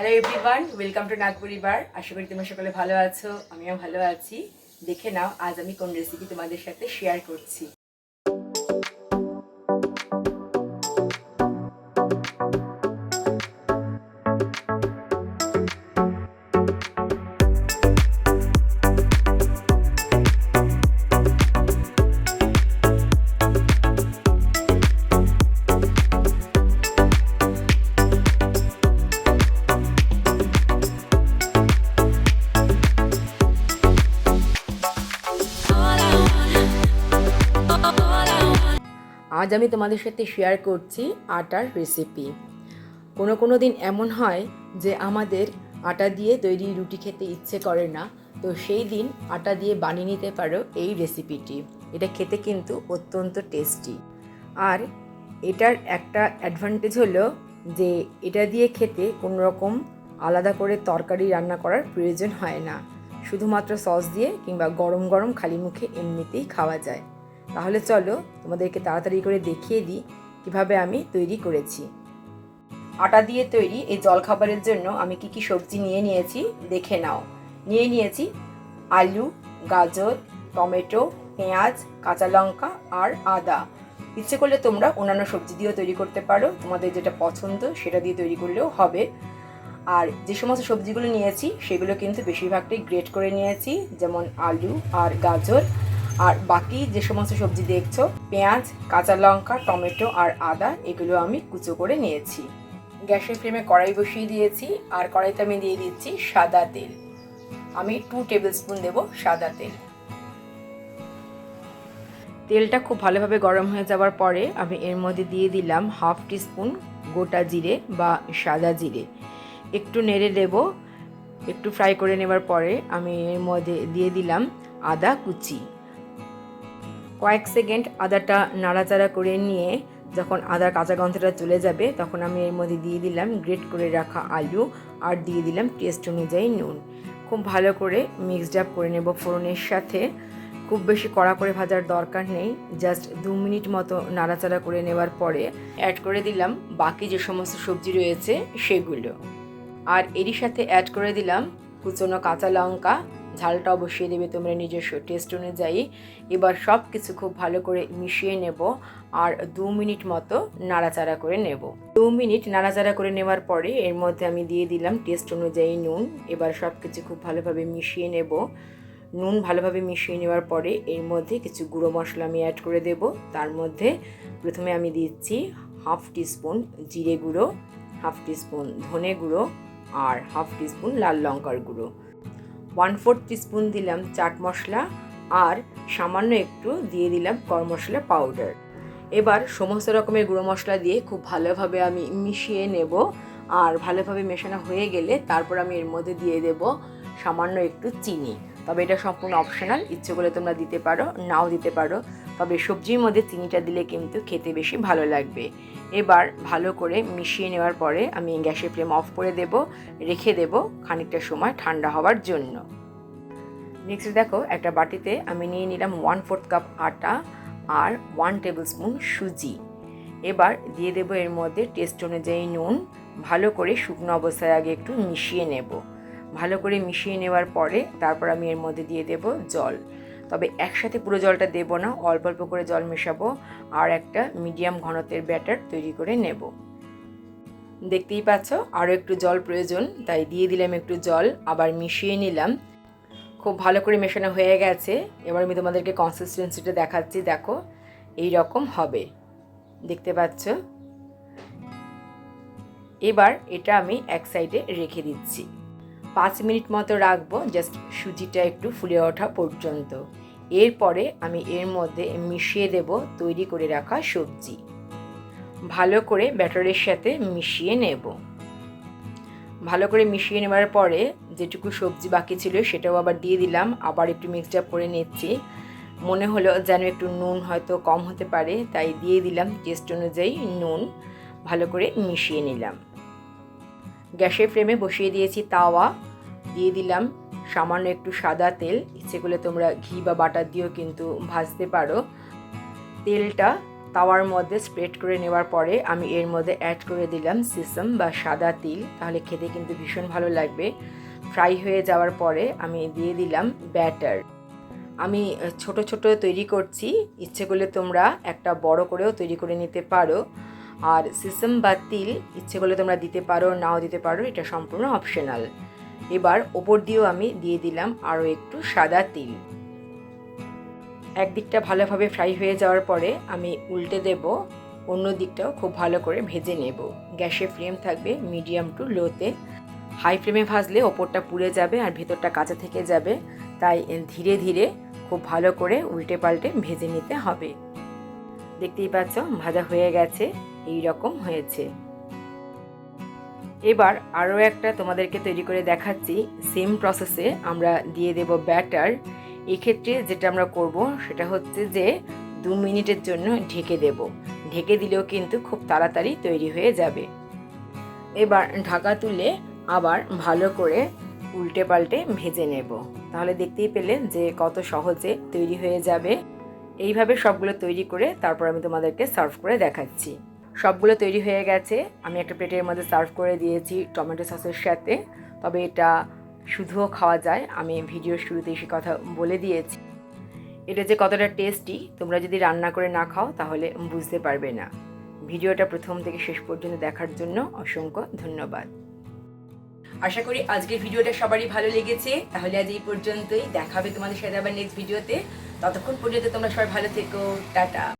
Hello everyone welcome to নাগপুরিবার আশা করি তোমরা সকলে ভালো আছো, আমিও ভালো আছি। দেখে নাও, আজ আমি কোন রেসিপি তোমাদের সাথে শেয়ার করছি। আজ আমি তোমাদের সাথে শেয়ার করছি আটার রেসিপি কোনো কোনো দিন এমন হয় যে আমাদের আটা দিয়ে তৈরি রুটি খেতে ইচ্ছে করে না, তো সেই দিন আটা দিয়ে বানিয়ে নিতে পারো এই রেসিপিটি এটা খেতে কিন্তু অত্যন্ত টেস্টি আর এটার একটা অ্যাডভান্টেজ হলো যে এটা দিয়ে খেতে কোনো রকম আলাদা করে তরকারি রান্না করার প্রয়োজন হয় না। শুধুমাত্র সস দিয়ে কিংবা গরম গরম খালি মুখে এমনিতেই খাওয়া যায়। তাহলে চলো তোমাদেরকে তাড়াতাড়ি করে দেখিয়ে দিই কীভাবে আমি তৈরি করেছি। আটা দিয়ে তৈরি এই জলখাবারের জন্য আমি কি কি সবজি নিয়ে নিয়েছি দেখে নাও। নিয়ে নিয়েছি আলু, গাজর, টমেটো, পেঁয়াজ, কাঁচা লঙ্কা আর আদা। ইচ্ছে করলে তোমরা অন্যান্য সবজি দিয়েও তৈরি করতে পারো। তোমাদের যেটা পছন্দ সেটা দিয়ে তৈরি করলেও হবে। আর যে সমস্ত সবজিগুলো নিয়েছি সেগুলো কিন্তু বেশিরভাগটাই গ্রেট করে নিয়েছি, যেমন আলু আর গাজর। আর বাকি যে সমস্ত সবজি দেখছ, পেঁয়াজ, কাঁচা লঙ্কা, টমেটো আর আদা, এগুলো আমি কুচো করে নিয়েছি। গ্যাসের ফ্লেমে কড়াই বসিয়ে দিয়েছি আর কড়াইতে আমি দিয়ে দিচ্ছি সাদা তেল। আমি টু টেবিল স্পুন দেবো সাদা তেল। তেলটা খুব ভালোভাবে গরম হয়ে যাওয়ার পরে আমি এর মধ্যে দিয়ে দিলাম হাফ টিস্পুন গোটা জিরে বা সাদা জিরে। একটু নেড়ে দেব। একটু ফ্রাই করে নেবার পরে আমি এর মধ্যে দিয়ে দিলাম আদা কুচি। কয়েক সেকেন্ড আদাটা নাড়াচাড়া করে নিয়ে যখন আদার কাঁচা গন্ধটা চলে যাবে, তখন আমি এর মধ্যে দিয়ে দিলাম গ্রেট করে রাখা আলু আর দিয়ে দিলাম টেস্ট অনুযায়ী নুন। খুব ভালো করে মিক্সড আপ করে নেব ফোড়নের সাথে। খুব বেশি কড়া করে ভাজার দরকার নেই জাস্ট দু মিনিট মতো নাড়াচাড়া করে নেওয়ার পরে অ্যাড করে দিলাম বাকি যে সমস্ত সবজি রয়েছে সেগুলো। আর এরই সাথে অ্যাড করে দিলাম কুচনো কাঁচা লঙ্কা ঝালটা অবশ্যই দেবে তোমরা নিজস্ব টেস্ট অনুযায়ী। এবার সব কিছু খুব ভালো করে মিশিয়ে নেব আর দু মিনিট মতো নাড়াচাড়া করে নেব। দু মিনিট নাড়াচাড়া করে নেওয়ার পরে এর মধ্যে আমি দিয়ে দিলাম টেস্ট অনুযায়ী নুন। এবার সব কিছু খুব ভালোভাবে মিশিয়ে নেব। নুন ভালোভাবে মিশিয়ে নেওয়ার পরে এর মধ্যে কিছু গুঁড়ো মশলা আমি অ্যাড করে দেব। তার মধ্যে প্রথমে আমি দিচ্ছি হাফ টিস্পুন জিরে গুঁড়ো হাফ টিস্পুন ধনে গুঁড়ো আর হাফ টিস্পুন লাল লঙ্কার গুঁড়ো। ওয়ান ফোর্থ টিস্পুন দিলাম চাট মশলা আর সামান্য একটু দিয়ে দিলাম গরম মশলা পাউডার। এবার সমস্ত রকমের গুঁড়ো মশলা দিয়ে খুব ভালোভাবে আমি মিশিয়ে নেব আর ভালোভাবে মেশানো হয়ে গেলে তারপর আমি এর মধ্যে দিয়ে দেব সামান্য একটু চিনি। তবে এটা সম্পূর্ণ অপশনাল ইচ্ছে করলে তোমরা দিতে পারো, নাও দিতে পারো। তবে সবজির মধ্যে চিনিটা দিলে কিন্তু খেতে বেশি ভালো লাগবে। এবার ভালো করে মিশিয়ে নেওয়ার পরে আমি গ্যাসের ফ্লেম অফ করে দেব, রেখে দেব খানিকটা সময় ঠান্ডা হওয়ার জন্য। নেক্সট দেখো, একটা বাটিতে আমি নিয়ে নিলাম ওয়ান ফোর্থ কাপ আটা আর ওয়ান টেবিল স্পুন সুজি। এবার দিয়ে দেবো এর মধ্যে টেস্ট অনুযায়ী নুন, ভালো করে শুকনো অবস্থায় আগে একটু মিশিয়ে নেব। ভালো করে মিশিয়ে নেওয়ার পরে তারপর আমি এর মধ্যে দিয়ে দেব জল। তবে একসাথে পুরো জলটা দেবো না, অল্প অল্প করে জল মেশাবো আর একটা মিডিয়াম ঘনত্বের ব্যাটার তৈরি করে নেব। দেখতেই পাচ্ছ, আরও একটু জল প্রয়োজন, তাই দিয়ে দিলাম একটু জল, আবার মিশিয়ে নিলাম। খুব ভালো করে মেশানো হয়ে গেছে, এবার আমি তোমাদেরকে কনসিস্টেন্সিটা দেখাচ্ছি, দেখো, এই রকম হবে। দেখতে পাচ্ছ? এবার এটা আমি এক সাইডে রেখে দিচ্ছি। পাঁচ মিনিট মতো রাখব জাস্ট সুজিটা একটু ফুলে ওঠা পর্যন্ত। এরপরে আমি এর মধ্যে মিশিয়ে দেব তৈরি করে রাখা সবজি। ভালো করে ব্যাটারের সাথে মিশিয়ে নেব। ভালো করে মিশিয়ে নেওয়ার পরে যেটুকু সবজি বাকি ছিল সেটাও আবার দিয়ে দিলাম, আবার একটু মিক্সড আপ করে নিচ্ছি। মনে হলো যেন একটু নুন হয়তো কম হতে পারে, তাই দিয়ে দিলাম টেস্ট অনুযায়ী নুন। ভালো করে মিশিয়ে নিলাম। গ্যাসের ফ্লেমে বসিয়ে দিয়েছি তাওয়া। দিয়ে দিলাম সামান্য একটু সাদা তেল, ইচ্ছে করলে তোমরা ঘি বা বাটার দিয়েও কিন্তু ভাজতে পারো। তেলটা তাওয়ার মধ্যে স্প্রেড করে নেওয়ার পরে আমি এর মধ্যে অ্যাড করে দিলাম সিসম বা সাদা তিল, তাহলে খেতে কিন্তু ভীষণ ভালো লাগবে। ফ্রাই হয়ে যাওয়ার পরে আমি দিয়ে দিলাম ব্যাটার আমি ছোট ছোট তৈরি করছি, ইচ্ছে করলে তোমরা একটা বড় করেও তৈরি করে নিতে পারো। আর সিসম বা তিল, ইচ্ছে করলে তোমরা দিতে পারো, নাও দিতে পারো, এটা সম্পূর্ণ অপশনাল এবার ওপর দিয়েও আমি দিয়ে দিলাম আরও একটু সাদা তিল। একদিকটা ভালোভাবে ফ্রাই হয়ে যাওয়ার পরে আমি উল্টে দেব, অন্য দিকটাও খুব ভালো করে ভেজে নেব। গ্যাসের ফ্লেম থাকবে মিডিয়াম টু লোতে। হাই ফ্লেমে ভাজলে ওপরটা পুড়ে যাবে আর ভেতরটা কাঁচা থেকে যাবে। তাই ধীরে ধীরে খুব ভালো করে উল্টে পাল্টে ভেজে নিতে হবে। দেখতেই পাচ্ছ, ভাজা হয়ে গেছে এই রকম হয়েছে। এবার আরও একটা তোমাদেরকে তৈরি করে দেখাচ্ছি। সেম প্রসেসে আমরা দিয়ে দেব ব্যাটার এক্ষেত্রে যেটা আমরা করব সেটা হচ্ছে যে দু মিনিটের জন্য ঢেকে দেব। ঢেকে দিলেও কিন্তু খুব তাড়াতাড়ি তৈরি হয়ে যাবে। এবার ঢাকা তুলে আবার ভালো করে উল্টে পাল্টে ভেজে নেব। তাহলে দেখতেই পেলে যে কত সহজে তৈরি হয়ে যাবে। এইভাবে সবগুলো তৈরি করে তারপর আমি তোমাদেরকে সার্ভ করে দেখাচ্ছি। সবগুলো তৈরি হয়ে গেছে। আমি একটা প্লেটের মধ্যে সার্ভ করে দিয়েছি টমেটো সসের সাথে। তবে এটা শুধুও খাওয়া যায়। আমি ভিডিওর শুরুতেই সে কথা বলে দিয়েছি। এটা যে কতটা টেস্টি, তোমরা যদি রান্না করে না খাও, তাহলে বুঝতে পারবে না। ভিডিওটা প্রথম থেকে শেষ পর্যন্ত দেখার জন্য অসংখ্য ধন্যবাদ। আশা করি আজকের ভিডিওটা সবারই ভালো লেগেছে। তাহলে আজ এই পর্যন্তই। দেখাবে তোমাদের সাথে আবার নেক্সট ভিডিওতে। ততক্ষণ পর্যন্ত তোমরা সবাই ভালো থেকো। টাটা।